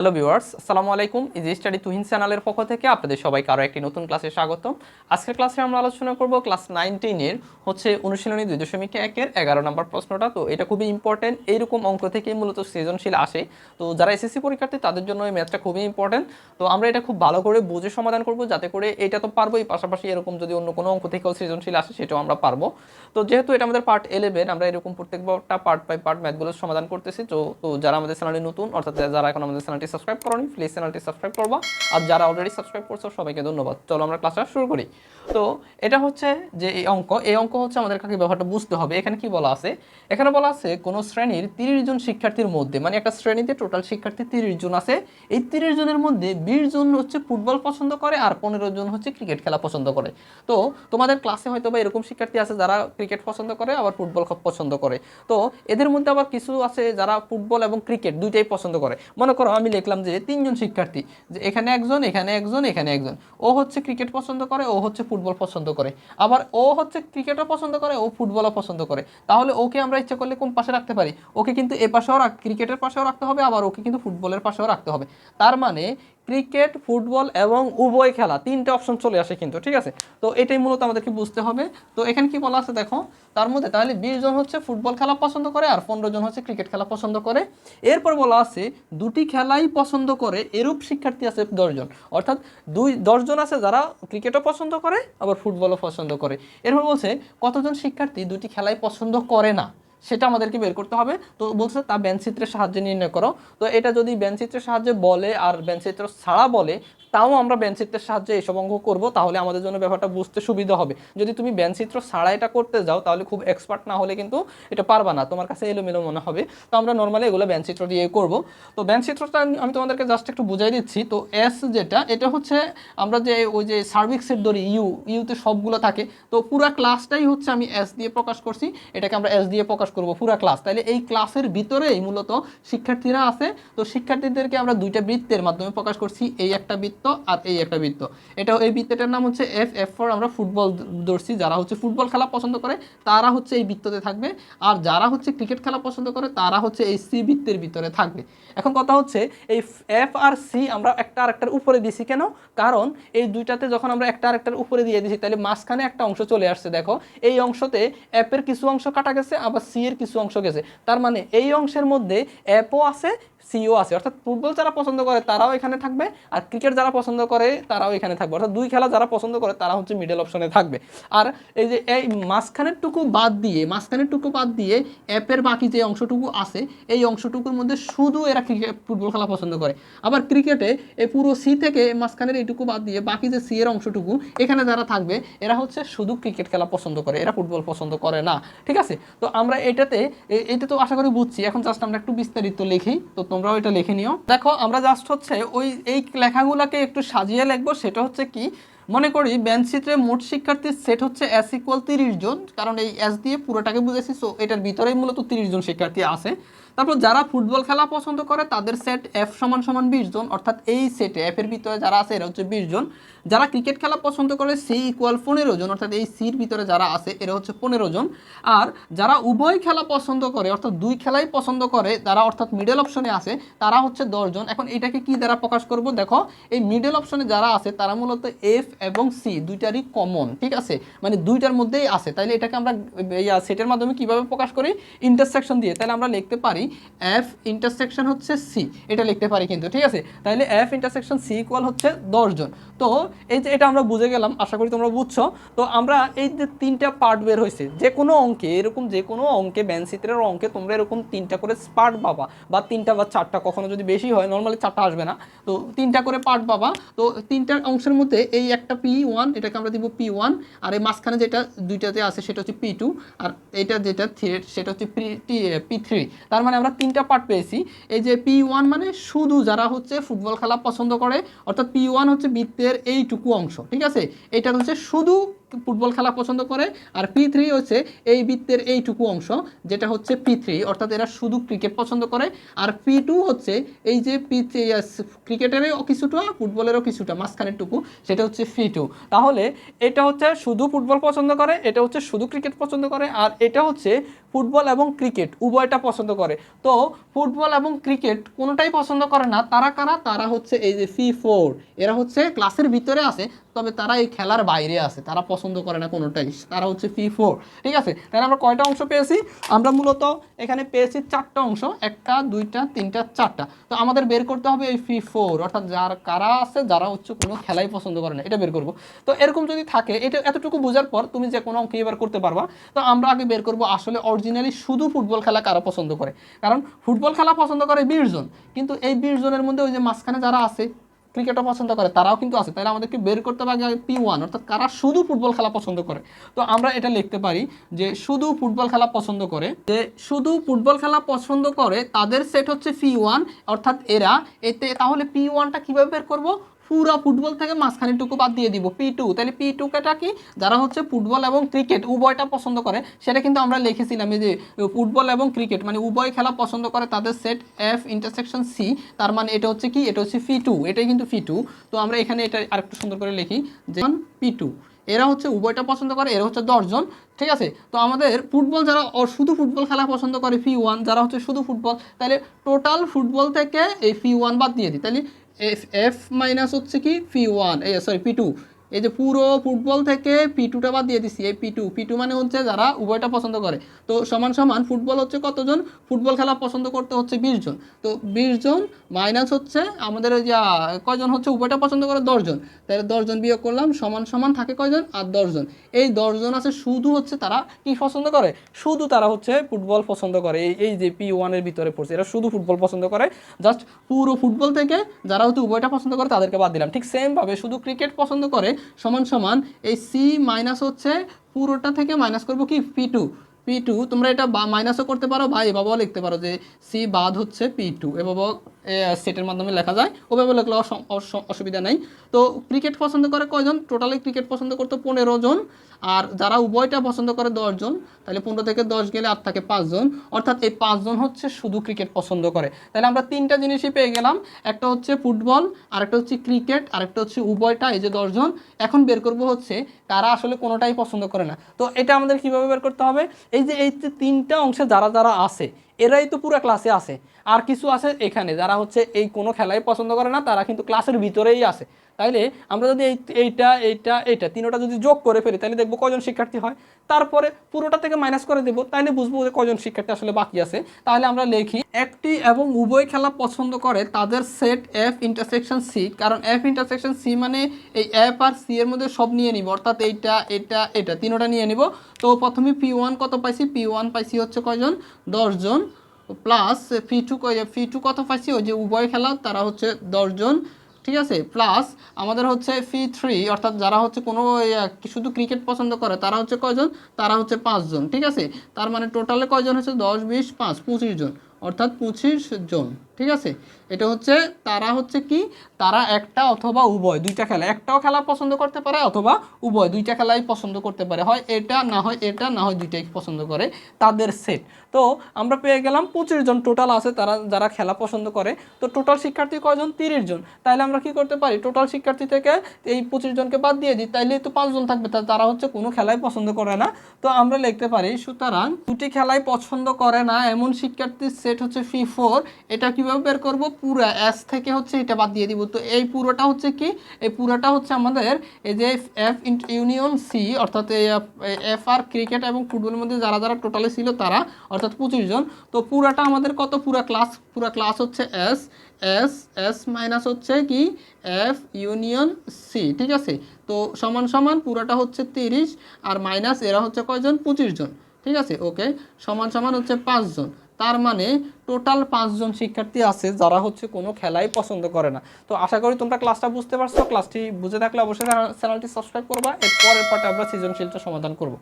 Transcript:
Hello viewers আসসালামু আলাইকুম easy study Tuhin চ্যানেলের পক্ষ থেকে আপনাদের সবাইকে আরও একটি নতুন ক্লাসে স্বাগতম। আজকের ক্লাসে আমরা আলোচনা করব ক্লাস নাইনটিনের হচ্ছে অনুশীলনী দুই দশমিক একের এগারো নম্বর প্রশ্নটা। তো এটা খুবই ইম্পর্টেন্ট এইরকম অঙ্ক থেকেই মূলত সৃজনশীল আসে। তো যারা এসএসসি পরীক্ষার্থী, তাদের জন্য এই ম্যাথটা খুবই ইম্পর্টেন্ট তো আমরা এটা খুব ভালো করে বুঝে সমাধান করব যাতে করে এটা তো পারবোই। পাশাপাশি এরকম যদি অন্য কোনো অঙ্ক থেকেও সৃজনশীল আসে, সেটাও আমরা পারব। তো যেহেতু এটা আমাদের পার্ট ইলেভেন আমরা এরকম প্রত্যেকটা পার্ট বাই পার্ট ম্যাথগুলো সমাধান করতেছি। তো তো যারা আমাদের চ্যানেলে নতুন, অর্থাৎ যারা এখন আমাদের চ্যানেলটি সাবস্ক্রাইব করনি প্লিজ চ্যানেলটি সাবস্ক্রাইব করবা। আর যারা অলরেডি সাবস্ক্রাইব করছ, সবাইকে ধন্যবাদ। চলো আমরা ক্লাসটা শুরু করি। তো এটা হচ্ছে যে এই অঙ্ক এই অঙ্ক হচ্ছে আমাদের কাছে ব্যাপারটা বুঝতে হবে। এখানে কি বলা আছে? এখানে বলা আছে, কোন শ্রেণির তিরিশ জন শিক্ষার্থীর মধ্যে মানে একটা শ্রেণীতে টোটাল শিক্ষার্থী তিরিশ জন আছে। এই তিরিশ জনের মধ্যে বিশ জন হচ্ছে ফুটবল পছন্দ করে, আর পনেরো জন হচ্ছে ক্রিকেট খেলা পছন্দ করে। তো তোমাদের ক্লাসে হয়তো বা এরকম শিক্ষার্থী আছে যারা ক্রিকেট পছন্দ করে, আবার ফুটবল খুব পছন্দ করে। তো এদের মধ্যে আবার কিছু আছে যারা ফুটবল এবং ক্রিকেট দুইটাই পছন্দ করে। মনে করো আমি লিখলাম যে তিনজন শিক্ষার্থী, যে এখানে একজন এখানে একজন এখানে একজন। ও হচ্ছে ক্রিকেট পছন্দ করে, ও হচ্ছে ফুটবল পছন্দ করে। আবার ও হচ্ছে ক্রিকেটও পছন্দ করে, ও ফুটবলও পছন্দ করে। তাহলে ওকে আমরা ইচ্ছা করলে কোন পাশে রাখতে পারি? ওকে কিন্তু এ পাশেও ক্রিকেটের পাশেও রাখতে হবে, আবার ওকে কিন্তু ফুটবলের পাশেও রাখতে হবে। তার মানে ক্রিকেট, ফুটবল এবং উভয় খেলা, তিনটে অপশন চলে আসে কিন্তু, ঠিক আছে? তো এটাই মূলত আমাদেরকে বুঝতে হবে। তো এখানে কি বলা আছে দেখো, তার মধ্যে তাহলে বিশ জন হচ্ছে ফুটবল খেলা পছন্দ করে আর পনেরো জন হচ্ছে ক্রিকেট খেলা পছন্দ করে। এরপর বলা আছে, দুটি খেলাই পছন্দ করে, এরূপ শিক্ষার্থী আছে দশজন অর্থাৎ দুই দশজন আছে যারা ক্রিকেটও পছন্দ করে, আবার ফুটবলও পছন্দ করে। এরপর বলছে, কতজন শিক্ষার্থী দুটি খেলাই পছন্দ করে না? সেটা আমাদেরকে বের করতে হবে। তো বলছে তা ব্যানচিত্রের সাহায্যে নির্ণয় করো। তো এটা যদি ব্যানচিত্রের সাহায্যে বলে আর ব্যানচিত্র ছাড়া বলে তাও আমরা ব্যানচিত্রের সাহায্যে এসব অঙ্ক করব, তাহলে আমাদের জন্য ব্যাপারটা বুঝতে সুবিধা হবে। যদি তুমি ব্যানচিত্র ছাড়া এটা করতে যাও, তাহলে খুব এক্সপার্ট না হলে কিন্তু এটা পারবা না। তোমার কাছে এলোমেলো মনে হবে। তো আমরা নর্মালি এগুলো ব্যানচিত্র দিয়ে করব। তো ব্যানচিত্রটা আমি তোমাদেরকে জাস্ট একটু বুঝাই দিচ্ছি। তো এস যেটা, এটা হচ্ছে আমরা যে ওই যে সার্ভিক সেট ধরি ইউ ইউতে সবগুলো থাকে, তো পুরা ক্লাসটাই হচ্ছে আমি এস দিয়ে প্রকাশ করছি। এটাকে আমরা এস দিয়ে প্রকাশ করব পুরা ক্লাস তাহলে এই ক্লাসের ভিতরেই মূলত শিক্ষার্থীরা আছে। তো শিক্ষার্থীদেরকে আমরা দুইটা বৃত্তের মাধ্যমে প্রকাশ করছি। এই একটা বৃত্ত আর এই একটা বৃত্ত। এটা এই বৃত্তটার নাম হচ্ছে এফ এফ ফর আমরা ফুটবল ধরছি। যারা হচ্ছে ফুটবল খেলা পছন্দ করে, তারা হচ্ছে এই বৃত্ততে থাকবে। আর যারা হচ্ছে ক্রিকেট খেলা পছন্দ করে, তারা হচ্ছে এই সি বৃত্তের ভিতরে থাকবে। এখন কথা হচ্ছে, এই এফ আর সি আমরা একটা আরেকটার উপরে দিছি কেন? কারণ এই দুইটাতে যখন আমরা একটা আরেকটার উপরে দিয়ে দিছি তাহলে মাঝখানে একটা অংশ চলে আসছে, দেখো। এই অংশতে অ্যাপের কিছু অংশ কাটা গেছে, আবার সি এর কিছু অংশ গেছে। তার মানে এই অংশের মধ্যে অ্যাপও আছে সিও আছে, অর্থাৎ ফুটবল যারা পছন্দ করে তারাও এখানে থাকবে আর ক্রিকেট যারা পছন্দ করে তারাও এখানে থাকবে। অর্থাৎ দুই খেলা যারা পছন্দ করে তারা হচ্ছে মিডল অপশনে থাকবে। আর এই যে এই মাঝখানের টুকু বাদ দিয়ে মাঝখানের টুকু বাদ দিয়ে অ্যাপের বাকি যে অংশটুকু আছে, এই অংশটুকুর মধ্যে শুধু এরা ক্রিকেট, ফুটবল খেলা পছন্দ করে। আবার ক্রিকেটে এই পুরো সি থেকে মাঝখানের এইটুকু বাদ দিয়ে বাকি যে সি এর অংশটুকু, এখানে যারা থাকবে, এরা হচ্ছে শুধু ক্রিকেট খেলা পছন্দ করে, এরা ফুটবল পছন্দ করে না। ঠিক আছে? তো আমরা এটাতে এটা তো আশা করি বুঝছি। এখন জাস্ট আমরা একটু বিস্তারিত লিখি, তো তোমরাও এটা লিখে নিও। দেখো, আমরা জাস্ট হচ্ছে ওই, এই লেখাগুলোকে একটু সাজিয়ে লিখব, সেটা হচ্ছে কি, মনে করি বেঞ্চিত্রে মোট শিক্ষার্থীর সেট হচ্ছে এস ইকুয়াল তিরিশ জন, কারণ এই এস দিয়ে পুরোটাকে বুঝেছি সো এটার ভিতরেই মূলত তিরিশ জন শিক্ষার্থী আছে। তারপর যারা ফুটবল খেলা পছন্দ করে, তাদের সেট এফ সমান সমান বিশ জন, অর্থাৎ এই সেটে এফ এর ভিতরে যারা আছে, এরা হচ্ছে বিশ জন। যারা ক্রিকেট খেলা পছন্দ করে সি ইকুয়াল পনেরো জন, অর্থাৎ এই সির ভিতরে যারা আছে, এরা হচ্ছে পনেরো জন। আর যারা উভয় খেলা পছন্দ করে, অর্থাৎ দুই খেলাই পছন্দ করে তারা অর্থাৎ মিডল অপশনে আছে, তারা হচ্ছে দশজন এখন এটাকে কি দ্বারা প্রকাশ করব? দেখো, এই মিডল অপশনে যারা আছে, তারা মূলত এফ এবং সি দুইটারই কমন ঠিক আছে? মানে দুইটার মধ্যেই আছে। তাইলে এটাকে আমরা সেটের মাধ্যমে কীভাবে প্রকাশ করি? ইন্টারসেকশন দিয়ে। তাহলে আমরা লিখতে পারি এফ ইন্টারসেকশন হচ্ছে সি এটা লিখতে পারি কিন্তু, ঠিক আছে? তাহলে এফ ইন্টারসেকশন সি ইকুয়াল হচ্ছে দশজন তো এই যে এটা আমরা বুঝে গেলাম, আশা করি তোমরা বুঝছ। তো আমরা এই যে তিনটা পার্ট বের হয়েছে যে কোনো অঙ্কে এরকম যে কোনো অঙ্কে ব্যানচিত্রের অঙ্কে তোমরা এরকম তিনটা করে পার্ট পাবা। বা তিনটা বা চারটা, কখনো যদি বেশি হয় নর্মালি চারটা আসবে না। তো তিনটা করে পার্ট পাবা। তো তিনটা অংশের মধ্যে এই একটা পি ওয়ান এটাকে আমরা দিব পি ওয়ান আর এই মাঝখানে যেটা দুইটাতে আছে, সেটা হচ্ছে পি টু আর এটা যেটা থ্রি সেটা হচ্ছে পি থ্রি তার মানে আমরা তিনটা পার্ট পেয়েছি। এই যে পি ওয়ান মানে শুধু যারা হচ্ছে ফুটবল খেলা পছন্দ করে, অর্থাৎ পি ওয়ান হচ্ছে বৃত্তের এইটুকু অংশ, ঠিক আছে? এটা হচ্ছে শুধু ফুটবল খেলা পছন্দ করে। আর পি থ্রি হচ্ছে এই বৃত্তের এইটুকু অংশ, যেটা হচ্ছে পি থ্রি অর্থাৎ এরা শুধু ক্রিকেট পছন্দ করে। আর পি টু হচ্ছে এই যে পি ক্রিকেটেরও কিছুটা, ফুটবলেরও কিছুটা মাঝখানের টুকু সেটা হচ্ছে পি টু তাহলে এটা হচ্ছে শুধু ফুটবল পছন্দ করে, এটা হচ্ছে শুধু ক্রিকেট পছন্দ করে, আর এটা হচ্ছে ফুটবল এবং ক্রিকেট উভয়টা পছন্দ করে। তো ফুটবল এবং ক্রিকেট কোনোটাই পছন্দ করে না, তারা কারা? তারা হচ্ছে এই যে ফি ফোর এরা হচ্ছে ক্লাসের ভিতরে আছে, তবে তারা এই খেলার বাইরে আছে, তারা পছন্দ করে না কোনোটাই তারা হচ্ছে ফি ফোর ঠিক আছে? তাহলে আমরা কয়টা অংশ পেয়েছি? আমরা মূলত এখানে পেয়েছি চারটা অংশ, একটা, দুইটা, তিনটা, চারটা। তো আমাদের বের করতে হবে এই ফি ফোর অর্থাৎ যার, কারা আছে, যারা হচ্ছে কোনো খেলাই পছন্দ করে না, এটা বের করব। তো এরকম যদি থাকে, এটা এতটুকু বোঝার পর তুমি যে কোনো অঙ্ক এবার করতে পারবা। তো আমরা আগে বের করব আসলে অরিজিনালি শুধু ফুটবল খেলা কারা পছন্দ করে। কারণ ফুটবল খেলা পছন্দ করে বিশ জন, কিন্তু এই বিশ জনের মধ্যে ওই যে মাঝখানে যারা আছে ক্রিকেটও পছন্দ করে, তারাও কিন্তু আছে। তাহলে আমাদেরকে বের করতে হবে পি ওয়ান অর্থাৎ কারা শুধু ফুটবল খেলা পছন্দ করে? তো আমরা এটা লিখতে পারি যে শুধু ফুটবল খেলা পছন্দ করে, যে শুধু ফুটবল খেলা পছন্দ করে, তাদের সেট হচ্ছে পি ওয়ান অর্থাৎ এরা। এতে তাহলে পি ওয়ানটা কীভাবে বের করব? পুরো ফুটবল থেকে মাঝখানেটুকু বাদ দিয়ে দিব। পি টু তাহলে পি টু কেটা কি? যারা হচ্ছে ফুটবল এবং ক্রিকেট উভয়টা পছন্দ করে, সেটা কিন্তু আমরা লিখেছিলাম যে ফুটবল এবং ক্রিকেট। মানে উভয় খেলা পছন্দ করে তাদের সেট এফ ইন্টারসেকশন সি তার মানে এটা হচ্ছে কি? এটা হচ্ছে ফি টু এটাই কিন্তু ফি টু তো আমরা এখানে এটা আরেকটু সুন্দর করে লিখি। যে পি টু এরা হচ্ছে উভয়টা পছন্দ করে, এরা হচ্ছে দশজন ঠিক আছে? তো আমাদের ফুটবল যারা শুধু ফুটবল খেলা পছন্দ করে ফি ওয়ান যারা হচ্ছে শুধু ফুটবল, তাহলে টোটাল ফুটবল থেকে এই ফি ওয়ান বাদ দিয়ে দিই। তাহলে এফ এফ মাইনাস হচ্ছে কি? পি ওয়ান এই সরি পি টু এই যে পুরো ফুটবল থেকে পি টুটা বাদ দিয়ে দিছি, এই পি টু পি টু মানে হচ্ছে যারা উভয়টা পছন্দ করে। তো সমান সমান ফুটবল হচ্ছে কতজন? ফুটবল খেলা পছন্দ করতে হচ্ছে বিশ জন। তো বিশ জন মাইনাস হচ্ছে আমাদের ওই যে কয়জন হচ্ছে উভয়টা পছন্দ করে? দশজন তাহলে দশজন বিয়োগ করলাম, সমান সমান থাকে কয়জন? আর দশজন এই দশজন আছে, শুধু হচ্ছে তারা কি পছন্দ করে? শুধু তারা হচ্ছে ফুটবল পছন্দ করে। এই এই যে পি ওয়ানের ভিতরে পড়ছে, এরা শুধু ফুটবল পছন্দ করে। জাস্ট পুরো ফুটবল থেকে যারা হচ্ছে উভয়টা পছন্দ করে, তাদেরকে বাদ দিলাম। ঠিক সেমভাবে শুধু ক্রিকেট পছন্দ করে সমান সমান এই সি মাইনাস হচ্ছে পুরোটা থেকে মাইনাস করব কি? পি টু পি টু তোমরা এটা মাইনাসও করতে পারো বা এভাবেও লিখতে পারো যে সি বাদ হচ্ছে পি টু এভাবেও সেটের মাধ্যমে লেখা যায়। ওভাবে লিখলে অস- অস- অসুবিধা নেই। তো ক্রিকেট পছন্দ করে কয়জন? টোটালি ক্রিকেট পছন্দ করতো পনেরো জন। আর যারা উভয়টা পছন্দ করে দশজন তাহলে পনেরো থেকে দশ গেলে আর থাকে পাঁচজন অর্থাৎ এই পাঁচজন হচ্ছে শুধু ক্রিকেট পছন্দ করে। তাহলে আমরা তিনটা জিনিসই পেয়ে গেলাম। একটা হচ্ছে ফুটবল আর একটা হচ্ছে ক্রিকেট আর একটা হচ্ছে উভয়টা, এই যে দশজন এখন বের করব হচ্ছে তারা আসলে কোনোটাই পছন্দ করে না। তো এটা আমাদের কীভাবে বের করতে হবে? এই যে, এই তিনটা অংশে যারা যারা আছে এরাই তো পুরো ক্লাসে আছে। আর কিছু আছে এখানে যারা হচ্ছে এই কোনো খেলাই পছন্দ করে না, তারা কিন্তু ক্লাসের ভিতরেই আছে। তাইলে আমরা যদি এই, এইটা এইটা এইটা তিনোটা যদি যোগ করে ফেলি তাহলে দেখব কজন শিক্ষার্থী হয়? তারপরে পুরোটা থেকে মাইনাস করে দেবো, তাইলে বুঝব যে কজন শিক্ষার্থী আসলে বাকি আছে। তাহলে আমরা লিখি, একটি এবং উভয় খেলা পছন্দ করে তাদের সেট এফ ইন্টারসেকশন সি কারণ এফ ইন্টারসেকশন সি মানে এই এফ আর সি এর মধ্যে সব নিয়ে নিব, অর্থাৎ এইটা, এটা এটা, তিনোটা নিয়ে নিব। তো প্রথমে পি ওয়ান কত পাইছি? পি ওয়ান পাইছি হচ্ছে কয়জন? দশজন। প্লাস ফি টু ফি টু কত পাইছি? ওই যে উভয় খেলা, তারা হচ্ছে দশজন। ঠিক আছে? প্লাস আমাদের হচ্ছে ফি থ্রি অর্থাৎ যারা হচ্ছে কোনো শুধু ক্রিকেট পছন্দ করে, তারা হচ্ছে কয়জন? তারা হচ্ছে পাঁচজন, ঠিক আছে? তার মানে টোটালে কয়জন হচ্ছে? দশ, বিশ, পাঁচ, পঁচিশ জন। অর্থাৎ পঁচিশ জন, ঠিক আছে? এটা হচ্ছে, তারা হচ্ছে কি? তারা একটা অথবা উভয়, দুইটা খেলা। একটাও খেলা পছন্দ করতে পারে অথবা উভয়, দুইটা খেলাই পছন্দ করতে পারে। হয় এটা, না হয় এটা, না হয় দুইটাই পছন্দ করে তাদের সেট তো আমরা পেয়ে গেলাম পঁচিশ জন টোটাল আছে তারা, যারা খেলা পছন্দ করে। তো টোটাল শিক্ষার্থী কয়জন? তিরিশ জন। তাহলে আমরা কি করতে পারি? টোটাল শিক্ষার্থী থেকে এই পঁচিশ জনকে বাদ দিয়ে দিই। তাইলে তো পাঁচজন থাকবে। তারা হচ্ছে কোনো খেলাই পছন্দ করে না। তো আমরা লিখতে পারি, সুতরাং দুটি খেলাই পছন্দ করে না এমন শিক্ষার্থীর সেট হচ্ছে ফি ফোর এটা কীভাবে বের করব? পুরো এস থেকে হচ্ছে এটা বাদ দিয়ে দিব। তো এই পুরোটা হচ্ছে কি? এই পুরোটা হচ্ছে আমাদের এই যে এফ ইউনিয়ন সি অর্থাৎ এফ আর ক্রিকেট এবং ফুটবলের মধ্যে যারা যারা টোটালে ছিল তারা, অর্থাৎ পঁচিশ জন। তো পুরাটা আমাদের কত? পুরা ক্লাস পুরা ক্লাস হচ্ছে এস এস এস মাইনাস হচ্ছে কি? এফ ইউনিয়ন সি ঠিক আছে? তো সমান সমান পুরাটা হচ্ছে তিরিশ আর মাইনাস এরা হচ্ছে কয়জন? পঁচিশ জন। ঠিক আছে? ওকে সমান সমান হচ্ছে পাঁচজন তার মানে টোটাল পাঁচজন শিক্ষার্থী আছে যারা হচ্ছে কোনো খেলাই পছন্দ করে না। তো আশা করি তোমরা ক্লাসটা বুঝতে পারছ। ক্লাসটি বুঝে থাকলে অবশ্যই চ্যানেলটি সাবস্ক্রাইব করবা। এর পরের পার্টে আমরা সৃজনশীলটা সমাধান করব।